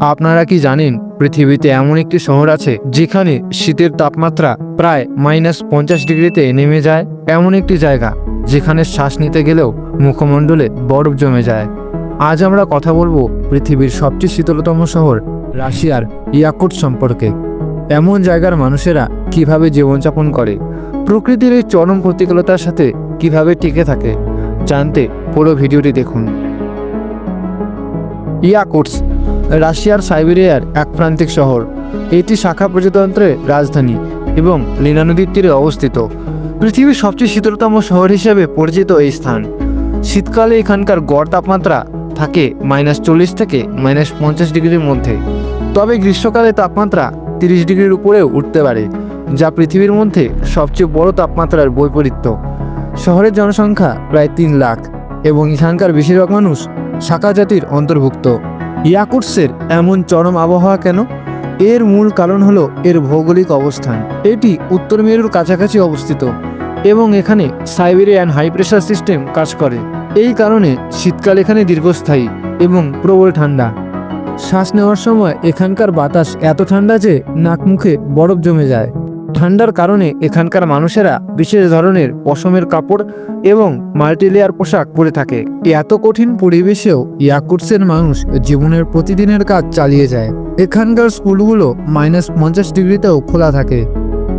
আপনারা কি জানেন, পৃথিবীতে এমন একটি শহর আছে যেখানে শীতের তাপমাত্রা প্রায় মাইনাস পঞ্চাশ ডিগ্রিতে নেমে যায়? এমন একটি জায়গা যেখানে শ্বাস নিতে গেলেও মুখমণ্ডলে বরফ জমে যায়। আজ আমরা কথা বলব পৃথিবীর সবচেয়ে শীতলতম শহর রাশিয়ার ইয়াকুট সম্পর্কে। এমন জায়গার মানুষেরা কীভাবে জীবনযাপন করে? প্রকৃতির এই চরম প্রতিকূলতার সাথে কীভাবে টিকে থাকে? জানতে পুরো ভিডিওটি দেখুন। ইয়াকুটস রাশিয়ার সাইবেরিয়ার এক প্রান্তিক শহর। এটি শাখা প্রজাতন্ত্রের রাজধানী এবং লীনা নদীর তীরে অবস্থিত। পৃথিবীর সবচেয়ে শীতলতম শহর হিসেবে পরিচিত এই স্থান। শীতকালে এখানকার গড় তাপমাত্রা থাকে মাইনাস চল্লিশ থেকে মাইনাস পঞ্চাশ ডিগ্রির মধ্যে। তবে গ্রীষ্মকালে তাপমাত্রা তিরিশ ডিগ্রির উপরেও উঠতে পারে, যা পৃথিবীর মধ্যে সবচেয়ে বড় তাপমাত্রার বৈপরীত্য। শহরের জনসংখ্যা প্রায় তিন লাখ এবং এখানকার বেশিরভাগ মানুষ শাখা জাতির অন্তর্ভুক্ত। ইয়াকুটসের এমন চরম আবহাওয়া কেন? এর মূল কারণ হলো এর ভৌগোলিক অবস্থান। এটি উত্তর মেরুর কাছাকাছি অবস্থিত এবং এখানে সাইবেরিয়ান হাই প্রেশার সিস্টেম কাজ করে। এই কারণে শীতকাল এখানে দীর্ঘস্থায়ী এবং প্রবল ঠান্ডা। শ্বাস নেওয়ার সময় এখানকার বাতাস এত ঠান্ডা যে নাক মুখে বরফ জমে যায়। ঠান্ডার কারণে এখানকার মানুষেরা বিশেষ ধরনের পশমের কাপড় এবং মাল্টিলেয়ার পোশাক পরে থাকে। এত কঠিন পরিবেশেও ইয়াকুটসের মানুষ জীবনের প্রতিদিনের কাজ চালিয়ে যায়। এখানকার স্কুলগুলো মাইনাস পঞ্চাশ ডিগ্রিতেও খোলা থাকে।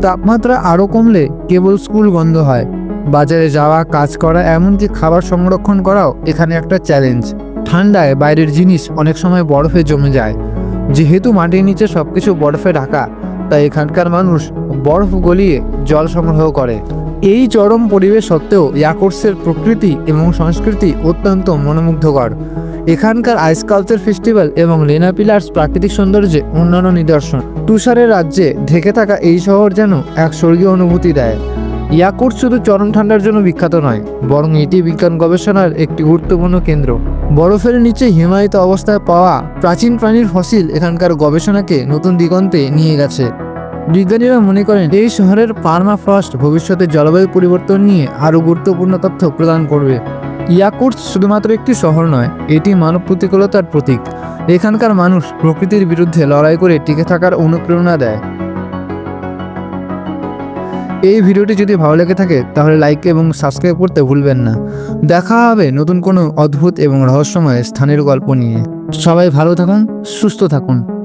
তাপমাত্রা আরও কমলে কেবল স্কুল বন্ধ হয়। বাজারে যাওয়া, কাজ করা, এমনকি খাবার সংরক্ষণ করাও এখানে একটা চ্যালেঞ্জ। ঠান্ডায় বাইরের জিনিস অনেক সময় বরফে জমে যায়। যেহেতু মাটির নিচে সবকিছু বরফে ঢাকা, তাই এখানকার মানুষ বরফ গলিয়ে জল সংগ্রহ করে। এই চরম পরিবেশ সত্ত্বেও ইয়াকোর্সের প্রকৃতি এবং সংস্কৃতি অত্যন্ত মনোমুগ্ধকর। এখানকার আইস কালচার ফেস্টিভ্যাল এবং লেনা পিলার্স প্রাকৃতিক সৌন্দর্যে অন্যান্য নিদর্শন। তুষারের রাজ্যে ঢেকে থাকা এই শহর যেন এক স্বর্গীয় অনুভূতি দেয়। ইয়াকুট শুধু চরম ঠান্ডার জন্য বিখ্যাত নয়, বরং এটি বিজ্ঞান গবেষণার একটি গুরুত্বপূর্ণ কেন্দ্র। বরফের নিচে হিমায়িত অবস্থায় পাওয়া প্রাচীন প্রাণীর ফসিল এখানকার গবেষণাকে নতুন দিগন্তে নিয়ে গেছে। বিজ্ঞানীরা মনে করেন এই শহরের পার্মা পার্মাফ্রস্ট ভবিষ্যতে জলবায়ু পরিবর্তন নিয়ে আরও গুরুত্বপূর্ণ তথ্য প্রদান করবে। ইয়াকুটস শুধুমাত্র একটি শহর নয়, এটি মানব প্রতিকূলতার প্রতীক। এখানকার মানুষ প্রকৃতির বিরুদ্ধে লড়াই করে টিকে থাকার অনুপ্রেরণা দেয়। এই ভিডিওটি যদি ভালো লেগে থাকে, তাহলে লাইক এবং সাবস্ক্রাইব করতে ভুলবেন না। দেখা হবে নতুন কোনো অদ্ভুত এবং রহস্যময় স্থানের গল্প নিয়ে। সবাই ভালো থাকুন, সুস্থ থাকুন।